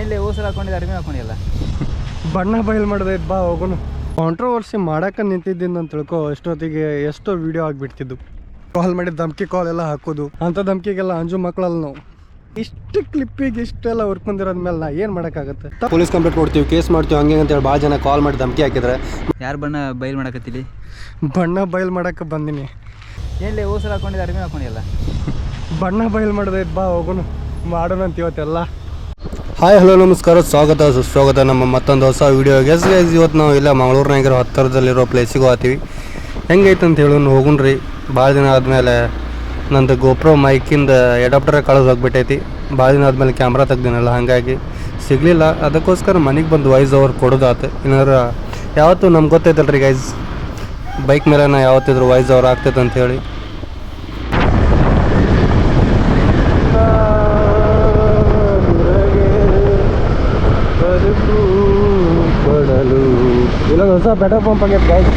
ಏನ್ಲೇ ಹೋಸಲ ಹಾಕೊಂಡಿದ್ದ ಅಡಿಮೆ ಹಾಕೊಂಡಿಲ್ಲ ಬಣ್ಣ ಬಯಲು ಮಾಡಿದೆ ಬಾ ಹೋಗೋಣ. ಕಾಂಟ್ರವರ್ಸಿ ಮಾಡಕ್ಕೆ ನಿಂತಿದ್ದೀನಿ ಅಂತ ತಿಳ್ಕೊ ಎಷ್ಟೊತ್ತಿಗೆ ಎಷ್ಟೋ ವಿಡಿಯೋ ಆಗಿಬಿಡ್ತಿದ್ದು ಕಾಲ್ ಮಾಡಿ ಧಮ್ಕಿ ಕಾಲ್ ಎಲ್ಲ ಹಾಕೋದು. ಅಂಥ ಧಮ್ಕಿಗೆಲ್ಲ ಅಂಜು ಮಕ್ಕಳಲ್ಲಿ ನಾವು. ಇಷ್ಟು ಕ್ಲಿಪ್ಪಿಗೆ ಇಷ್ಟೆಲ್ಲ ಹುರ್ಕೊಂಡಿರೋದ್ ಮೇಲೆ ನಾ ಏನು ಮಾಡೋಕ್ಕಾಗತ್ತೆ? ಪೊಲೀಸ್ ಕಂಪ್ಲೇಂಟ್ ಕೊಡ್ತೀವಿ ಕೇಸ್ ಮಾಡ್ತೀವಿ ಹಂಗೆ ಅಂತೇಳಿ ಭಾಳ ಜನ ಕಾಲ್ ಮಾಡಿ ಧಮ್ಕಿ ಹಾಕಿದ್ರೆ. ಯಾರು ಬಣ್ಣ ಬಯಲು ಮಾಡಕತ್ತಿಲಿ ಬಣ್ಣ ಬಯಲು ಮಾಡೋಕೆ ಬಂದಿನಿ. ಎಲ್ಲಿ ಉಸಿರು ಹಾಕೊಂಡಿದ್ದ ಅಡಿಮೆ ಹಾಕೊಂಡಿಲ್ಲ ಬಣ್ಣ ಬಯಲು ಮಾಡಿದೆ ಬಾ ಹೋಗೋಣ. ಮಾಡೋಣ ಅಂತ ಇವತ್ತೆಲ್ಲ ಹಾಯ್, ಹಲೋ, ನಮಸ್ಕಾರ. ಸ್ವಾಗತ, ಸುಸ್ವಾಗತ. ನಮ್ಮ ಮತ್ತೊಂದು ಹೊಸ ವೀಡಿಯೋಗೆ ಗೆಸ್ ಇವತ್ತು ನಾವು ಇಲ್ಲ ಮಂಗಳೂರಿನಾಗಿರೋ ಹತ್ತಿರದಲ್ಲಿರೋ ಪ್ಲೇಸಿಗೆ ಹೋಗ್ತೀವಿ. ಹೆಂಗೈತೆ ಅಂತ ಹೋಗುಣ್ರಿ. ಭಾಳ ದಿನ ಆದಮೇಲೆ ನಂದು ಗೋಪ್ರೋ ಮೈಕಿಂದ ಎಡಾಪ್ಟರ್ ಕಳೆದು ಹೋಗ್ಬಿಟ್ಟೈತಿ. ಭಾಳ ದಿನ ಆದಮೇಲೆ ಕ್ಯಾಮ್ರಾ ತೆಗ್ದಿನಲ್ಲ, ಹಾಗಾಗಿ ಸಿಗಲಿಲ್ಲ. ಅದಕ್ಕೋಸ್ಕರ ಮನೆಗೆ ಬಂದು ವಾಯ್ಸ್ ಓವರ್ ಕೊಡೋದಾತು. ಏನಾರ ಯಾವತ್ತೂ ನಮ್ಗೆ ಗೊತ್ತೈತಲ್ರಿ ಗೈಸ್ ಬೈಕ್ ಮೇಲೆ ನಾ ಯಾವತ್ತಿದ್ರು ವಾಯ್ಸ್ ಓವರ್ ಆಗ್ತೈತೆ ಅಂತ ಹೇಳಿ ಇಲ್ಲ ಹೊಸ ಪೆಟ್ರೋಲ್ ಪಂಪ್ ಆಗೈತೆ ಗೈಸ್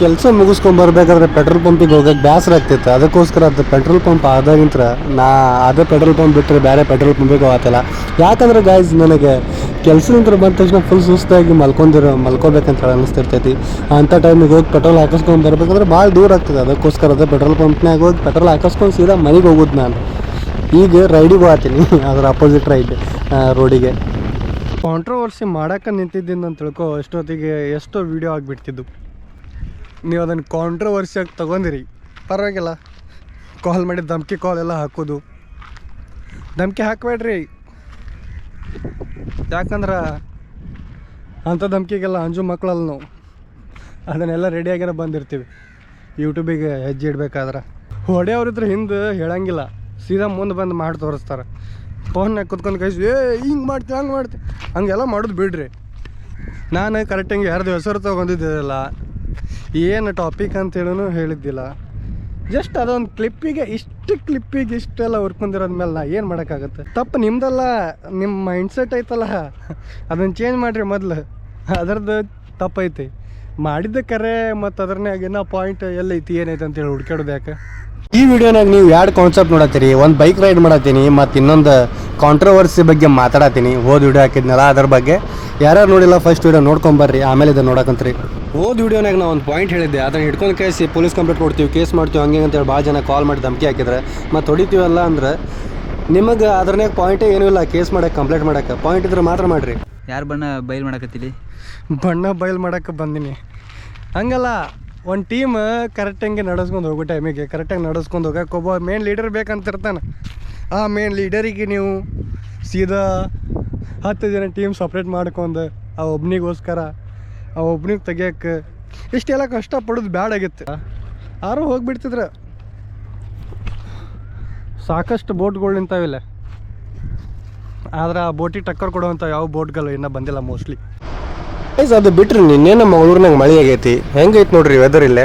ಕೆಲಸ ಮುಗಿಸ್ಕೊಂಬರ್ಬೇಕಾದ್ರೆ ಪೆಟ್ರೋಲ್ ಪಂಪಿಗೆ ಹೋಗಕ್ಕೆ ಬೇಸರ ಆಗ್ತಿತ್ತು. ಅದಕ್ಕೋಸ್ಕರ ಅದು ಪೆಟ್ರೋಲ್ ಪಂಪ್ ಆದಾಗಿಂತ ನಾ ಅದೇ ಪೆಟ್ರೋಲ್ ಪಂಪ್ ಬಿಟ್ಟರೆ ಬೇರೆ ಪೆಟ್ರೋಲ್ ಪಂಪಿಗೆ ಹೋಗತ್ತಲ್ಲ. ಯಾಕಂದ್ರೆ ಗಾಯ್ಸ್ ನನಗೆ ಕೆಲಸದಿಂದ ಬಂದ ತಕ್ಷಣ ಫುಲ್ ಸುಸ್ತಾಗಿ ಮಲ್ಕೊಂಡಿರೋ ಮಲ್ಕೋಬೇಕಂತ ಹೇಳಿ ಅನಿಸ್ತಿರ್ತೈತಿ. ಅಂಥ ಟೈಮಿಗೆ ಹೋಗಿ ಪೆಟ್ರೋಲ್ ಹಾಕಿಸ್ಕೊಂಡು ಬರ್ಬೇಕಂದ್ರೆ ಭಾಳ ದೂರ ಆಗ್ತದೆ. ಅದಕ್ಕೋಸ್ಕರ ಅದೇ ಪೆಟ್ರೋಲ್ ಪಂಪ್ನಾಗ ಹೋಗಿ ಪೆಟ್ರೋಲ್ ಹಾಕಿಸ್ಕೊಂಡು ಸೀದಾ ಮನೆಗೆ ಹೋಗೋದು ನಾನು. ಈಗ ರೈಡಿಗೆ ಹೋಗ್ತೀನಿ. ಅದರ ಅಪೋಸಿಟ್ ರೈಡ್ ರೋಡಿಗೆ ಕಾಂಟ್ರವರ್ಸಿ ಮಾಡಕ್ಕೆ ನಿಂತಿದ್ದೀನಿ ಅಂತ ತಿಳ್ಕೊ, ಎಷ್ಟೊತ್ತಿಗೆ ಎಷ್ಟೋ ವಿಡಿಯೋ ಆಗಿಬಿಡ್ತಿದ್ದು ನೀವು ಅದನ್ನು ಕಾಂಟ್ರವರ್ಸಿಯಾಗಿ ತೊಗೊಂಡಿರಿ. ಪರವಾಗಿಲ್ಲ. ಕಾಲ್ ಮಾಡಿ ಧಮ್ಕಿ ಕಾಲ್ ಎಲ್ಲ ಹಾಕೋದು. ಧಮ್ಕಿ ಹಾಕಬೇಡ್ರಿ. ಯಾಕಂದ್ರೆ ಅಂಥ ಧಮ್ಕಿಗೆಲ್ಲ ಅಂಜು ಮಕ್ಕಳಲ್ಲ ನಾವು. ಅದನ್ನೆಲ್ಲ ರೆಡಿಯಾಗಿರೋ ಬಂದಿರ್ತೀವಿ. ಯೂಟ್ಯೂಬಿಗೆ ಹೆಜ್ಜೆ ಇಡಬೇಕಾದ್ರೆ. ಹೊಡೆಯವ್ರಿದ್ರೆ ಹಿಂದೆ ಹೇಳಂಗಿಲ್ಲ. ಸೀದಾ ಮುಂದೆ ಬಂದು ಮಾಡಿ ತೋರಿಸ್ತಾರೆ. ಫೋನ್ನಾಗ ಕುತ್ಕೊಂಡು ಕಳಿಸಿ, ಏ, ಹಿಂಗೆ ಮಾಡ್ತೀವಿ ಹಂಗೆ ಮಾಡ್ತೀವಿ ಹಂಗೆಲ್ಲ ಮಾಡೋದು ಬಿಡ್ರಿ. ನಾನು ಕರೆಕ್ಟಾಗಿ ಯಾರ್ದು ಹೆಸರು ತೊಗೊಂಡಿದ್ದಿಲ್ಲ ಏನು ಟಾಪಿಕ್ ಅಂತ ಹೇಳೂ ಹೇಳಿದ್ದಿಲ್ಲ. ಜಸ್ಟ್ ಅದೊಂದು ಕ್ಲಿಪ್ಪಿಗೆ ಇಷ್ಟು ಕ್ಲಿಪ್ಪಿಗೆ ಇಷ್ಟೆಲ್ಲ ಹುರ್ಕೊಂಡಿರೋದ ಮೇಲೆ ನಾ ಏನು ಮಾಡೋಕ್ಕಾಗತ್ತೆ? ತಪ್ಪು ನಿಮ್ದಲ್ಲ ನಿಮ್ಮ ಮೈಂಡ್ಸೆಟ್ ಐತಲ್ಲ ಅದನ್ನು ಚೇಂಜ್ ಮಾಡಿರಿ ಮೊದಲು. ಅದರದ್ದು ತಪ್ಪೈತಿ. ಮಾಡಿದ್ದ ಕರೆ ಮತ್ತು ಅದ್ರನ್ನೇ ಏನೋ ಪಾಯಿಂಟ್ ಎಲ್ಲೈತಿ, ಏನೈತೆ ಅಂತೇಳಿ ಹುಡ್ಕಾಡೋದು ಯಾಕೆ? ಈ ವಿಡಿಯೋನಾಗ ನೀವು ಎರಡು ಕಾನ್ಸೆಪ್ಟ್ ನೋಡತ್ತೀರಿ. ಒಂದು ಬೈಕ್ ರೈಡ್ ಮಾಡತ್ತೀನಿ ಮತ್ತು ಇನ್ನೊಂದು ಕಾಂಟ್ರವರ್ಸಿ ಬಗ್ಗೆ ಮಾತಾಡತ್ತೀನಿ. ಹೋದ ವಿಡಿಯೋ ಹಾಕಿದ್ನಲ್ಲ ಅದ್ರ ಬಗ್ಗೆ. ಯಾರ್ಯಾರು ನೋಡಿಲ್ಲ ಫಸ್ಟ್ ವಿಡಿಯೋ ನೋಡ್ಕೊಂಬರ್ರಿ ಆಮೇಲೆ ಇದು ನೋಡಕಂತ್ರಿ. ಹೋದ ವಿಡಿಯೋನಾಗ ನಾವು ಒಂದು ಪಾಯಿಂಟ್ ಹೇಳಿದ್ದೆ. ಅದನ್ನ ಹಿಡ್ಕೊಂಡು ಕೇಸಿ ಪೊಲೀಸ್ ಕಂಪ್ಲೇಂಟ್ ಕೊಡ್ತೀವಿ ಕೇಸ್ ಮಾಡ್ತೀವಿ ಹಂಗೆ ಅಂತೇಳಿ ಭಾಳ ಜನ ಕಾಲ್ ಮಾಡಿ ಧಮಕಿ ಹಾಕಿದ್ರೆ. ಮತ್ತು ಹೊಡಿತೀವಲ್ಲ ಅಂದ್ರೆ ನಿಮಗೆ ಅದ್ರನ್ಯಾಗ ಪಾಯಿಂಟೇ ಏನೂ ಇಲ್ಲ ಕೇಸ್ ಮಾಡಕ್ಕೆ ಕಂಪ್ಲೇಂಟ್ ಮಾಡಕ್ಕೆ ಪಾಯಿಂಟ್ ಇದ್ರೆ ಮಾತ್ರ ಮಾಡಿರಿ. ಯಾರು ಬಣ್ಣ ಬಯಲು ಮಾಡಕತ್ತಿಲಿ ಬಣ್ಣ ಬಯಲು ಮಾಡಕ್ಕೆ ಬಂದಿನಿ. ಹಂಗಲ್ಲ ಒಂದು ಟೀಮ್ ಕರೆಕ್ಟಂಗೆ ನಡೆಸ್ಕೊಂಡು ಹೋಗೋ ಟೈಮಿಗೆ ಕರೆಕ್ಟಾಗಿ ನಡೆಸ್ಕೊಂಡು ಹೋಗಕ್ಕೆ ಒಬ್ಬ ಮೇನ್ ಲೀಡರ್ ಬೇಕಂತಿರ್ತಾನೆ. ಆ ಮೇನ್ ಲೀಡರಿಗೆ ನೀವು ಸೀದಾ ಹತ್ತು ಜನ ಟೀಮ್ ಸಪ್ರೇಟ್ ಮಾಡ್ಕೊಂಡು ಆ ಒಬ್ನಿಗೋಸ್ಕರ, ಆ ಒಬ್ನಿಗೆ ತೆಗಿಯೋಕ್ಕೆ ಇಷ್ಟೆಲ್ಲ ಕಷ್ಟಪಡೋದು ಬ್ಯಾಡ್ ಆಗಿತ್ತು ಯಾರು ಹೋಗಿಬಿಡ್ತಿದ್ರೆ. ಸಾಕಷ್ಟು ಬೋಟ್ಗಳು ನಿಂತಾವಿಲ್ಲ. ಆದ್ರೆ ಆ ಬೋಟಿಗೆ ಟಕ್ಕರ್ ಕೊಡುವಂಥ ಯಾವ ಬೋಟ್ಗಳು ಇನ್ನೂ ಬಂದಿಲ್ಲ ಮೋಸ್ಟ್ಲಿ ಗೈಸ್ ಅದು ಬಿಟ್ರಿ ನಿನ್ನೇನು ಮಂಗಳೂರಿನಾಗ ಮಳೆ ಆಗೈತಿ? ಹೆಂಗೈತಿ ನೋಡ್ರಿ ವೆದರ್ ಇಲ್ಲೇ?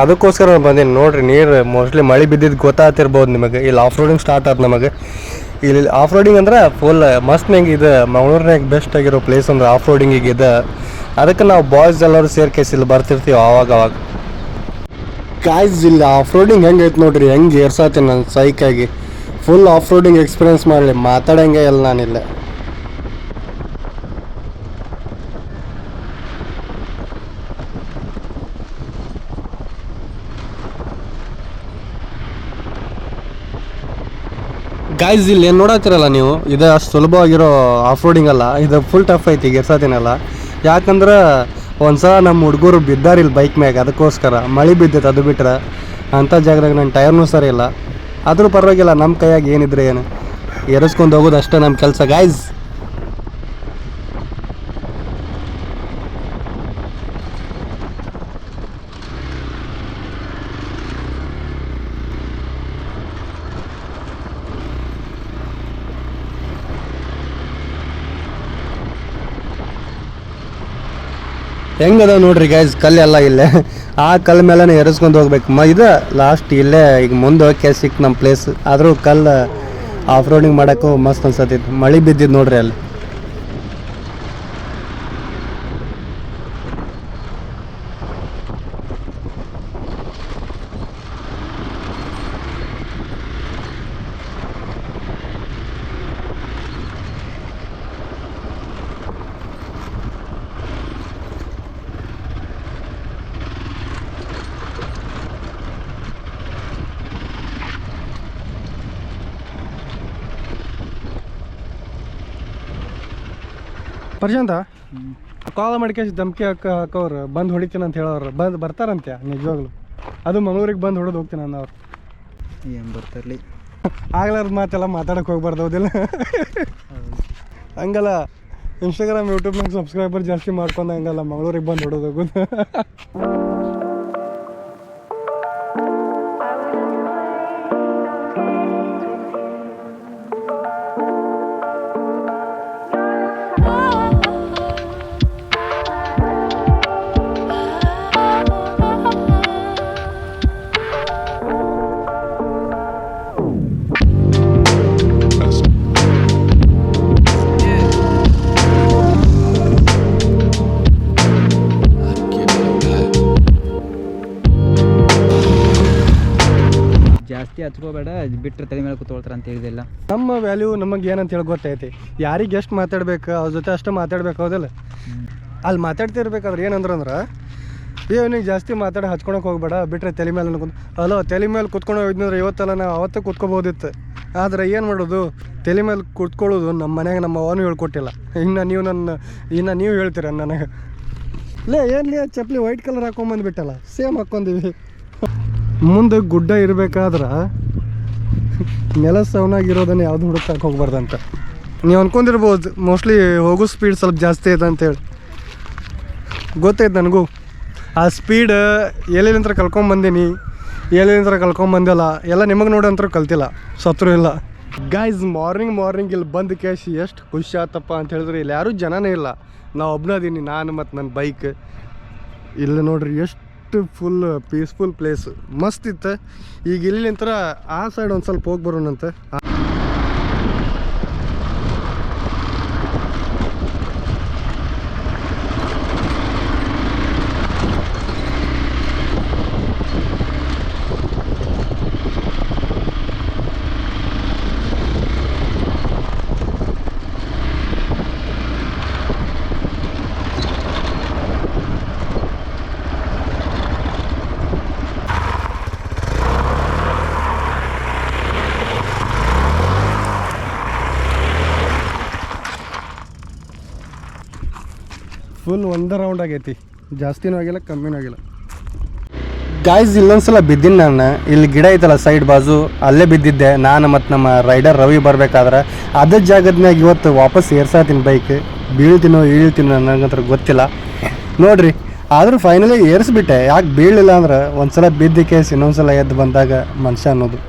ಅದಕ್ಕೋಸ್ಕರ ನಾನು ಬಂದೀನಿ. ನೋಡ್ರಿ, ನೀರು ಮೋಸ್ಟ್ಲಿ ಮಳೆ ಬಿದ್ದಿದ್ದು ಗೊತ್ತಾಗ್ತಿರ್ಬೋದು ನಿಮಗೆ. ಇಲ್ಲಿ ಆಫ್ ರೋಡಿಂಗ್ ಸ್ಟಾರ್ಟ್ ಆಯ್ತು ನಮಗೆ. ಇಲ್ಲಿ ಆಫ್ ರೋಡಿಂಗ್ ಅಂದ್ರೆ ಫುಲ್ ಮಸ್ತ್ ನಂಗೆ ಇದು ಮಂಗಳೂರಿನಾಗ ಬೆಸ್ಟ್ ಆಗಿರೋ ಪ್ಲೇಸ್ ಅಂದ್ರೆ ಆಫ್ ರೋಡಿಂಗಿಗೆ ಇದೆ. ಅದಕ್ಕೆ ನಾವು ಬಾಯ್ಸ್ ಎಲ್ಲರೂ ಸೇರ್ಕೇಸಿ ಇಲ್ಲಿ ಬರ್ತಿರ್ತೀವಿ ಆವಾಗ ಅವಾಗ ಕಾಯ್ಸ್ ಇಲ್ಲಿ ಆಫ್ ರೋಡಿಂಗ್ ಹೆಂಗೈತೆ ನೋಡ್ರಿ? ಹೆಂಗೆ ಏರ್ಸಾತೀನಿ ನಾನು ಸೈಕಾಗಿ ಫುಲ್ ಆಫ್ ರೋಡಿಂಗ್ ಎಕ್ಸ್ಪೀರಿಯನ್ಸ್ ಮಾಡಲಿ. ಮಾತಾಡೋಂಗೆ ಇಲ್ಲ ನಾನಿಲ್ಲ. ಗಾಯ್ಸ್ ಇಲ್ಲಿ ಏನು ನೋಡತ್ತಿರಲ್ಲ ನೀವು? ಇದು ಅಷ್ಟು ಸುಲಭವಾಗಿರೋ ಆಫ್ ರೋಡಿಂಗ್ ಅಲ್ಲ. ಇದು ಫುಲ್ ಟಫ್ ಐತಿ ಗೆರ್ಸತಿನಲ್ಲ. ಯಾಕಂದ್ರೆ ಒಂದ್ಸಲ ನಮ್ಮ ಹುಡುಗರು ಬಿದ್ದಾರಿಲ್ಲ ಬೈಕ್ ಮ್ಯಾಗ, ಅದಕ್ಕೋಸ್ಕರ. ಮಳೆ ಬಿದ್ದೈತೆ ಅದು ಬಿಟ್ಟರೆ ಅಂಥ ಜಾಗದಾಗ ನನ್ನ ಟೈರ್ನೂ ಸರಿ ಇಲ್ಲ. ಆದರೂ ಪರವಾಗಿಲ್ಲ ನಮ್ಮ ಕೈಯಾಗ ಏನಿದ್ರೆ ಏನು? ಎರಸ್ಕೊಂಡು ಹೋಗೋದು ಅಷ್ಟೇ ನಮ್ಮ ಕೆಲಸ. ಗಾಯ್ಸ್ ಹೆಂಗದ ನೋಡ್ರಿ ಗೈಸ್ ಎಲ್ಲ ಇಲ್ಲೇ. ಆ ಕಲ್ಲು ಮೇಲೆ ಎರಸ್ಕೊಂಡು ಹೋಗ್ಬೇಕು. ಮ, ಇದು ಲಾಸ್ಟ್ ಇಲ್ಲೇ, ಈಗ ಮುಂದೆ ಹೋಗಿ ಸಿಕ್ ನಮ್ಮ ಪ್ಲೇಸ್ ಆದರೂ ಕಲ್ಲು ಆಫ್ ರೋಡಿಂಗ್ ಮಾಡೋಕ್ಕೂ ಮಸ್ತ್ ಅನ್ಸತ್ತಿತ್ತು ಮಳೆ ಬಿದ್ದಿದ್ದು ನೋಡ್ರಿ ಅಲ್ಲಿ. ಪ್ರಶಾಂತ ಕಾಲ್ ಮಾಡ್ಕೇಸಿ ಧಮ್ಕಿ ಹಾಕ ಹಾಕೋರು ಬಂದು ಹೊಡಿತೀನಿ ಅಂತ ಹೇಳೋರು ಬಂದು ಬರ್ತಾರಂತೆ ನಿಜವಾಗ್ಲು? ಅದು ಮಂಗಳೂರಿಗೆ ಬಂದು ಹೊಡೆದು ಹೋಗ್ತೀನಿ ಅನ್ನೋರು. ಏನು ಬರ್ತಾರಲಿ? ಆಗ್ಲಾರ್ದ ಮಾತೆಲ್ಲ ಮಾತಾಡೋಕೆ ಹೋಗ್ಬಾರ್ದು ಹೌದಿಲ್ಲ? ಹಂಗಲ್ಲ ಇನ್ಸ್ಟಾಗ್ರಾಮ್ ಯೂಟ್ಯೂಬ್ನಾಗ ಸಬ್ಸ್ಕ್ರೈಬರ್ ಜಾಸ್ತಿ ಮಾಡ್ಕೊಂಡು ಹಂಗಲ್ಲ ಮಂಗಳೂರಿಗೆ ಬಂದು ಹೊಡೆದು ಜಾಸ್ತಿ ಹಚ್ಕೋಬೇಡ ಬಿಟ್ಟರೆ ತಲೆ ಮೇಲೆ ಕೂತ್ಕೊಳ್ತಾರೆ ಅಂತ ಹೇಳಿದಿಲ್ಲ ನಮ್ಮ ವ್ಯಾಲ್ಯೂ ನಮಗೆ ಏನಂತ ಹೇಳಿ ಗೊತ್ತೈತಿ. ಯಾರಿಗೆ ಎಷ್ಟು ಮಾತಾಡ್ಬೇಕು ಅವ್ರ ಜೊತೆ ಅಷ್ಟು ಮಾತಾಡ್ಬೇಕು ಹೌದಲ್ಲ? ಅಲ್ಲಿ ಮಾತಾಡ್ತಿರ್ಬೇಕಾದ್ರೆ ಏನಂದ್ರೆ ಅಂದ್ರೆ ಏ ನೀವು ಜಾಸ್ತಿ ಮಾತಾಡಿ ಹಚ್ಕೊಳಕ್ಕೆ ಹೋಗ್ಬೇಡ ಬಿಟ್ಟರೆ ತಲೆ ಮೇಲೆ ಅನ್ಕೊಂಡು ಅಲೋ ತಲೆ ಮೇಲೆ ಕುತ್ಕೊಂಡು ಹೋಗಿದ್ನಂದ್ರೆ ಇವತ್ತಲ್ಲ ನಾವು ಅವತ್ತೇ ಕುತ್ಕೋಬೋದಿತ್ತು. ಆದರೆ ಏನು ಮಾಡೋದು? ತಲೆ ಮೇಲೆ ಕುತ್ಕೊಳ್ಳೋದು ನಮ್ಮ ಮನೆಗೆ ನಮ್ಮ ಅವನು ಹೇಳ್ಕೊಟ್ಟಿಲ್ಲ. ಇನ್ನು ನೀವು ನನ್ನ ಇನ್ನು ನೀವು ಹೇಳ್ತೀರ ನನಗೆ. ಲೇ ಏನು ಲೇ ಚಪ್ಪಲಿ ವೈಟ್ ಕಲರ್ ಹಾಕೊಂಬಂದ್ಬಿಟ್ಟಲ್ಲ ಸೇಮ್ ಹಾಕ್ಕೊಂದಿವಿ ಮುಂದೆ ಗುಡ್ಡ ಇರಬೇಕಾದ್ರೆ ನೆಲ ಸೌನಾಗಿರೋದನ್ನು ಯಾವುದು ಹುಡುಕಕ್ಕೆ ಹೋಗ್ಬಾರ್ದಂತ. ನೀವು ಅಂದ್ಕೊಂಡಿರ್ಬೋದು ಮೋಸ್ಟ್ಲಿ ಹೋಗೋ ಸ್ಪೀಡ್ ಸ್ವಲ್ಪ ಜಾಸ್ತಿ ಐತೆ ಅಂತೇಳಿ. ಗೊತ್ತೈತೆ ನನಗೂ. ಆ ಸ್ಪೀಡ್ ಎಲ್ಲಿಂತ್ರ ಕಲ್ಕೊಂಬಂದೀನಿ ಎಲ್ಲಿಂತ್ರ ಕಲ್ಕೊಂಬಂದಿಲ್ಲ ಎಲ್ಲ ನಿಮಗೆ ನೋಡಿ ಕಲ್ತಿಲ್ಲ, ಸತ್ರು ಇಲ್ಲ. ಗಾಯ್ಸ್ ಮಾರ್ನಿಂಗ್ ಮಾರ್ನಿಂಗ್ ಇಲ್ಲಿ ಬಂದು ಕೇಸಿ ಎಷ್ಟು ಖುಷಿ ಆತಪ್ಪ ಅಂತ ಹೇಳಿದ್ರೆ ಇಲ್ಲಿ ಯಾರೂ ಜನನೇ ಇಲ್ಲ. ನಾವು ಒಬ್ಬನದೀನಿ ನಾನು ಮತ್ತು ನನ್ನ ಬೈಕ್ ಇಲ್ಲಿ ನೋಡ್ರಿ ಎಷ್ಟು ಫುಲ್ ಪೀಸ್ಫುಲ್ ಪ್ಲೇಸ್. ಮಸ್ತ್ ಇತ್ತು. ಈಗ ಇಲ್ಲಿಂತ್ರ ಆ ಸೈಡ್ ಒಂದು ಸ್ವಲ್ಪ ಹೋಗಿ ಬರೋಣಂತೆ. ಫುಲ್ ಒಂದೇ ರೌಂಡ್ ಆಗೈತಿ. ಜಾಸ್ತಿನೂ ಆಗಿಲ್ಲ, ಕಮ್ಮಿನೂ ಆಗಿಲ್ಲ. ಗಾಯ್ಸ್ ಇಲ್ಲೊಂದ್ಸಲ ಬಿದ್ದೀನಿ ನಾನು. ಇಲ್ಲಿ ಗಿಡ ಐತಲ್ಲ ಸೈಡ್ ಬಾಜು, ಅಲ್ಲೇ ಬಿದ್ದಿದ್ದೆ. ನಾನು ಮತ್ತು ನಮ್ಮ ರೈಡರ್ ರವಿ ಬರಬೇಕಾದ್ರೆ ಅದೇ ಜಾಗದ್ನಾಗ ಇವತ್ತು ವಾಪಸ್ ಏರ್ಸಾತೀನಿ ಬೈಕ್ ಬೀಳ್ತೀನೋ ಇಳ್ತೀನೋ ನನಗಂತ್ರ ಗೊತ್ತಿಲ್ಲ. ನೋಡ್ರಿ, ಆದರೂ ಫೈನಲಿ ಏರಿಸ್ಬಿಟ್ಟೆ. ಯಾಕೆ ಬೀಳಲಿಲ್ಲ ಅಂದ್ರೆ ಒಂದ್ಸಲ ಬಿದ್ದ ಕೇಸ್ ಇನ್ನೊಂದ್ಸಲ ಎದ್ದು ಬಂದಾಗ ಮನುಷ್ಯ ಅನ್ನೋದು.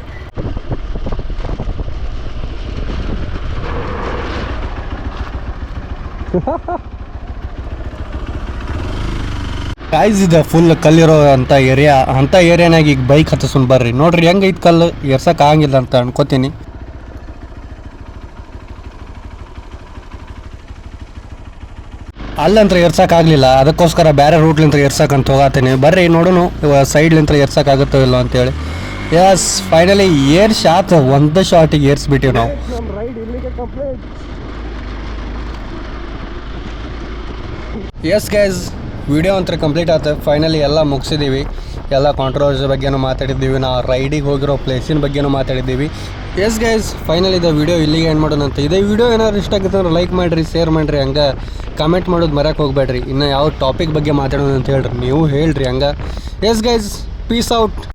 ಗಾಯ್ಸ್ ಇದೆ ಫುಲ್ ಕಲ್ಲಿರೋ ಅಂತ ಏರಿಯಾ ಅಂತ ಏರಿಯಾನಾಗ ಈಗ ಬೈಕ್ ಹತ್ತಿಸ್ಕೊಂಡು ಬರ್ರಿ. ನೋಡ್ರಿ ಹೆಂಗೈತ್ ಕಲ್ಲು? ಎರ್ಸಕ್ ಆಗಂಗಿಲ್ಲ ಅಂತ ಅನ್ಕೋತೀನಿ. ಅಲ್ಲಂತ್ರ ಎರ್ಸಕ್ ಆಗ್ಲಿಲ್ಲ. ಅದಕ್ಕೋಸ್ಕರ ಬೇರೆ ರೂಟ್ಲಿಂತ್ರ ಎರ್ಸಕ್ ಅಂತ ಹೋಗತ್ತೀನಿ ಬರ್ರಿ, ನೋಡೋನು. ಸೈಡ್ಲಿಂತ್ರ ಎರ್ಸಕ್ ಆಗುತ್ತೋ ಇಲ್ಲೋ ಅಂತೇಳಿ ಎಸ್ ಫೈನಲಿ ಏರ್ ಶಾತ್ ಒಂದು ಶಾಟಿಗೆ ಏರ್ಸ್ಬಿಟ್ಟಿವಿ ನಾವು. ಎಸ್ ಗೈಸ್ ವಿಡಿಯೋ ಅಂತ ಕಂಪ್ಲೀಟ್ ಆಯ್ತು ಫೈನಲಿ ಎಲ್ಲ ಮುಗಿಸಿದ್ದೀವಿ ಎಲ್ಲ ಕಾಂಟ್ರವರ್ಸಿ ಬಗ್ಗೆನೂ ಮಾತಾಡಿದ್ದೀವಿ. ನಾವು ರೈಡಿಗೆ ಹೋಗಿರೋ ಪ್ಲೇಸಿನ ಬಗ್ಗೆನೂ ಮಾತಾಡಿದ್ದೀವಿ. ಎಸ್ ಗೈಸ್ ಫೈನಲ್ ಇದು ವಿಡಿಯೋ ಇಲ್ಲಿಗೆ ಏನು ಮಾಡೋಣ ಇದೇ ವಿಡಿಯೋ ಏನಾದ್ರು ಇಷ್ಟ ಆಗುತ್ತೆ ಅಂದ್ರೆ ಲೈಕ್ ಮಾಡಿರಿ ಶೇರ್ ಮಾಡಿರಿ, ಹಂಗೆ ಕಮೆಂಟ್ ಮಾಡೋದು ಮರಕ್ಕೆ ಹೋಗ್ಬೇಡ್ರಿ. ಇನ್ನು ಯಾವ ಟಾಪಿಕ್ ಬಗ್ಗೆ ಮಾತಾಡೋಣ ಅಂತ ಹೇಳ್ರಿ. ನೀವು ಹೇಳ್ರಿ ಹಂಗೆ. Yes guys piece out